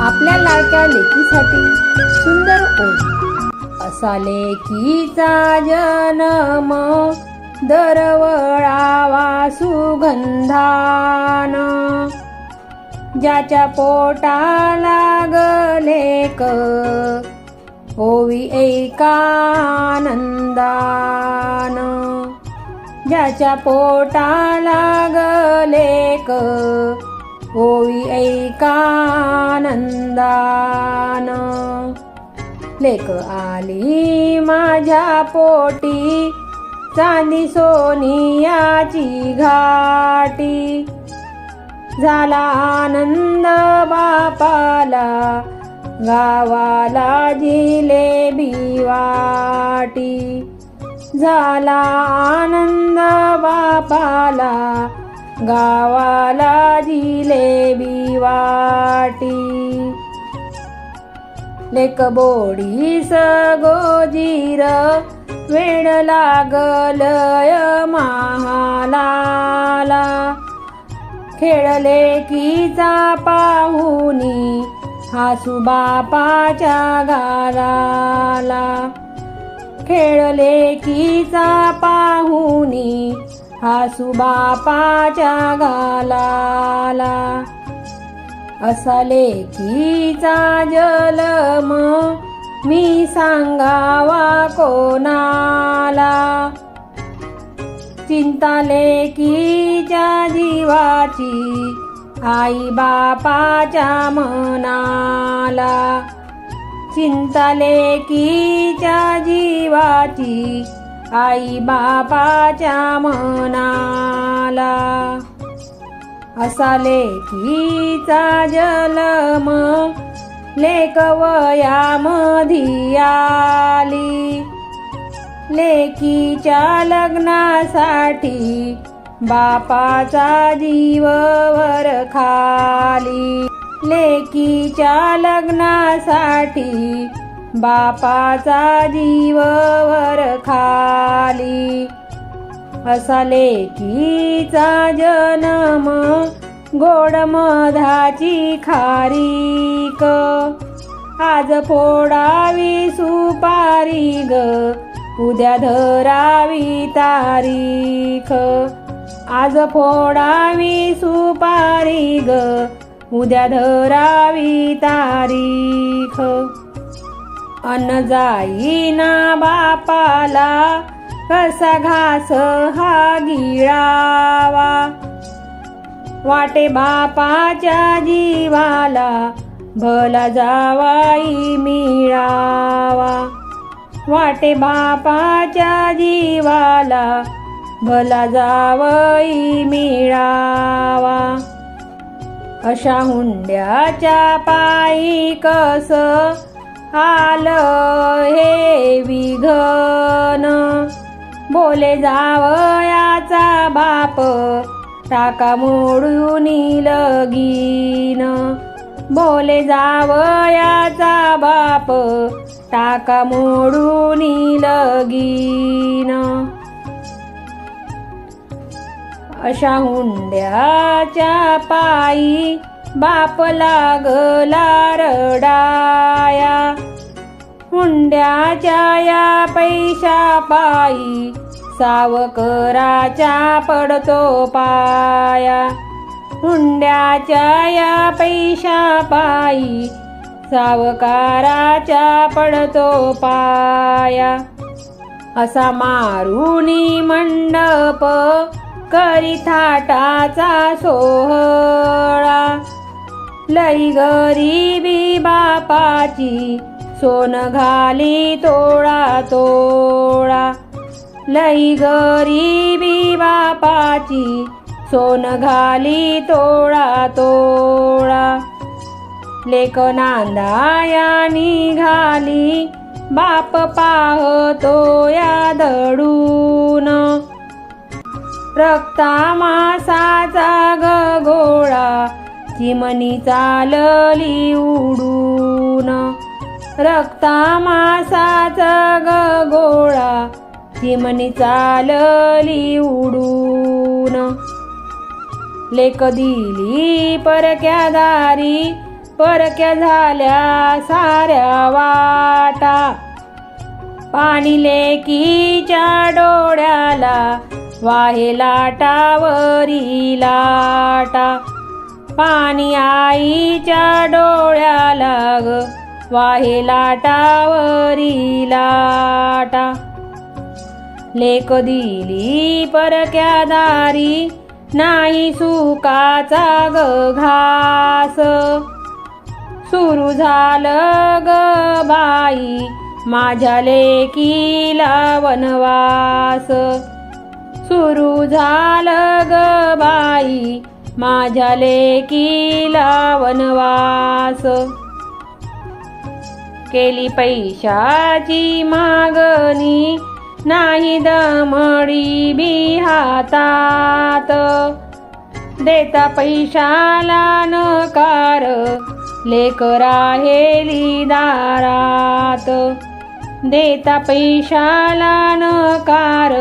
आपल्या लाडक्या लेकीसाठी सुंदर ओम. असा लेकीचा जन्म दरवळावा सुगंधान. ज्याच्या पोटाला गलेक होवी एकानंदान. ज्याच्या पोटाला गलेक होई ऐकानंदान. लेक आली माझ्या पोटी चांदी सोनियाची घाटी. झाला आनंद बापाला गावाला जिलेबी वाटी. झाला आनंद बापाला गावाला जिलेबी वाटी. लेक बोडीस वेळ वेड लागलय महालाला. खेळले कीचा पाहुनी हासू बापाच्या गाराला खेळले कीचा पाहुनी आसुबापाच्या गालाला. असले कीचा जलम मी सांगावा कोणाला? चिंता लेकीच्या जीवाची आई बापाच्या मनाला. चिंता लेकीच्या जीवाची आई बापाच्या मनाला. असा लेखीचा जलम लेकवया आली. लेकीच्या लग्नासाठी बापाचा जीव वर खाली. लेकीच्या लग्नासाठी बापाचा जीव वर खाली असा लेकीचा जन्म गोड मधाची खारीक. आज फोडावी सुपारी ग उद्या धरावी तारीख. आज फोडावी सुपारी ग उद्या धरावी तारीख. अन्न जाईना बापाला कसा घास हा गिळावा. वाटे बापाच्या जीवाला भला जावाई मिळावा. वाटे बापाच्या जीवाला भला जावई मिळावा. अशा हुंड्याच्या पायी कस आलं हे विघन. बोले जावयाचा बाप टाका मोडून लगीन. बोले जावयाचा बाप टाका मोडून लगीन. अशा हुंड्याच्या पायी बाप लागला रडाया. हुंड्याच्या या पैशा पायी सावकराच्या पडतो पाया. हुंड्याच्या या पैशा पायी सावकाराच्या पडतो पाया. असा मारुनी मंडप करी थाटाचा सोहळा. लई गरीबी बापाची सोन घाली तोळा तोळा. लई गरीबी बापाची सोन घाली तोळा तोळा. लेक नांदाया निघाली बाप पाहतो या दडून. रक्ता मासाचा गोळा चिमणी चालली उडून. रक्ता मासाचा गगोळा चिमणी चालली उडून. लेक दिली परक्या दारी परक्या झाल्या साऱ्या वाटा. पाणी लेकीच्या डोळ्याला वाहे लाटावरी लाटा. पाणी आईच्या डोळ्याला ग. वाहे लाटावरी लाटा. लेक दिली परक्या दारी नाही सुकाचा ग घास. सुरू झालं ग बाई माझ्या लेकीला वनवास. सुरू झालं ग बाई माझ्या लेकीला वनवास. केली पैशाची मागणी नाही दमडी बी हातात. देता पैशाला नकार लेकरा हेली दारात. देता पैशाला नकार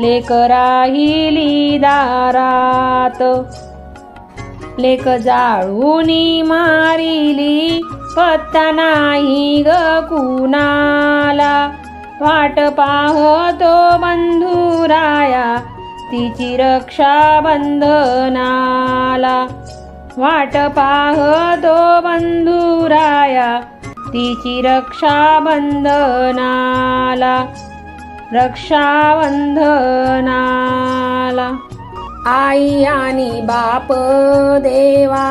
लेकरा हिली दारात. लेक जाळूनी मारिली पत्ता नाही ग कुणाला. वाट पाहतो बंधुराया तिची रक्षा बंधनाला. वाट पाहतो बंधुराया तिची रक्षा बंधनाला. आई आणि बाप देवा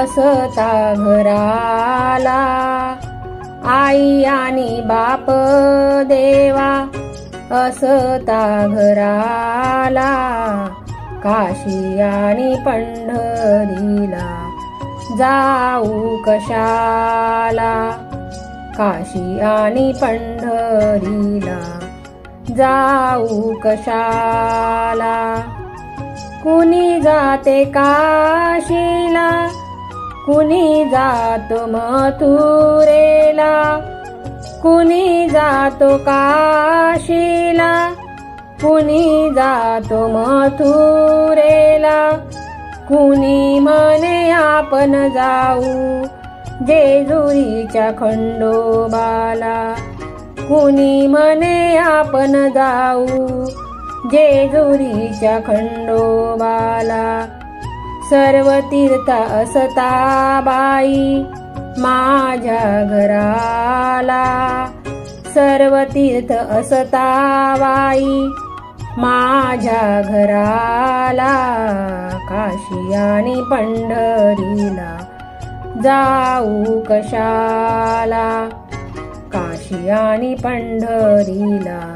असता घराला आई आणि बाप देवा असता घराला काशी आणि पंढरीला जाऊ कशाला? काशी आणि पंढरीला जाऊ कशाला? कुणी जाते काशीला? कुणी जातो मथुरेला? कुणी जातो काशीला? कुणी जातो मथुरेला? कुणी म्हणे आपण जाऊ जेजुरीच्या खंडोबाला? कुणी म्हणे आपण जाऊ जेजुरीच्या खंडोबाला. सर्व तीर्थ असता बाई माझ्या घराला. सर्व तीर्थ असता बाई माझ्या घराला. काशी आणि पंढरीला जाऊ कशाला? काशी आणि पंढरीला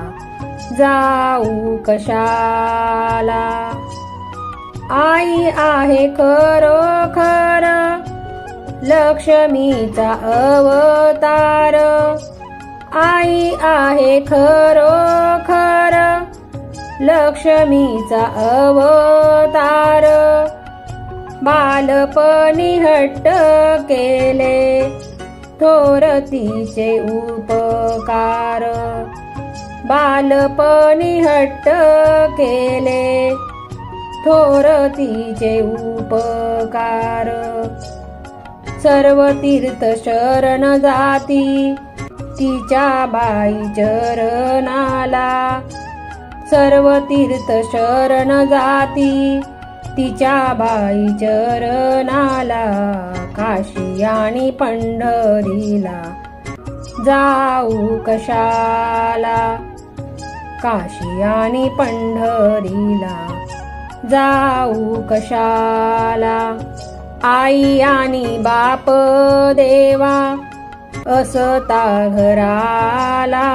जाऊ कशाला? आई आहे खरोखर लक्ष्मीचा अवतार. आई आहे खरोखर लक्ष्मीचा अवतार. बालपणी हट्ट केले थोर तिचे उपकार. बालपणी हट्ट केले. थोर तिचे उपकार. सर्व तीर्थ शरण जाती. तिच्या बाई चरणाला. सर्व तीर्थ शरण जाती. तिच्या बाई चरणाला काशी आणि पंढरीला. जाऊ कशाला? काशी आणि पंढरीला. जाऊ कशाला? आई आणि बाप देवा असता घराला.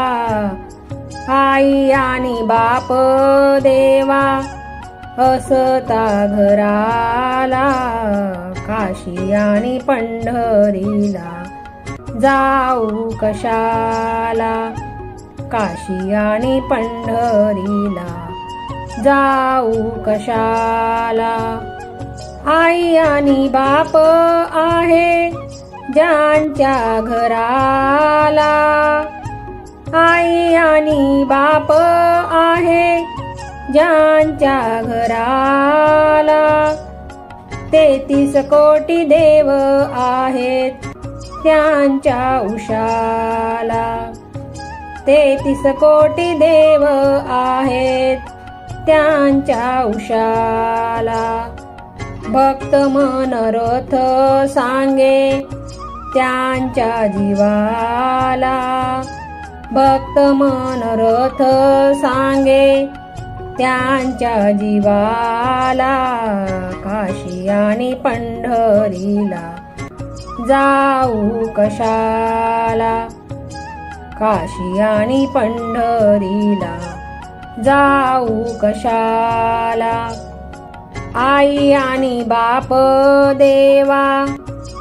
आई आणि बाप देवा असता घराला. काशी आणि पंढरीला. जाऊ कशाला? काशी आणि पंढरीला जाऊ कशाला? आई आणि बाप आहे ज्यांच्या घराला. आई आणि बाप आहे ज्यांच्या घराला. तेतीस कोटी देव आहेत त्यांच्या उशाला. तेतीस कोटी देव आहेत त्यांच्या उशाला. भक्त मनरथ सांगे त्यांच्या जीवाला. भक्त मनरथ सांगे त्यांच्या जीवाला. काशी आणि पंढरीला जाऊ कशाला? काशी आणि पंढरीला जाऊ कशाला? आई आणि बाप देवा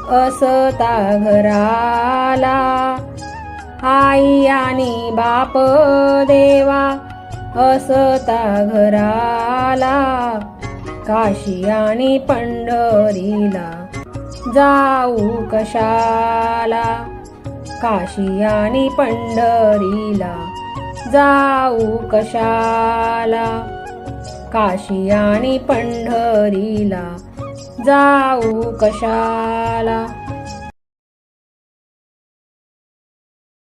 असता घराला. आई आणि बाप देवा असता घराला. काशी आणि पंढरीला जाऊ कशाला? काशी आणि पंढरीला जाऊ कशाला? काशी आणि पंढरीला जाऊ कशाला?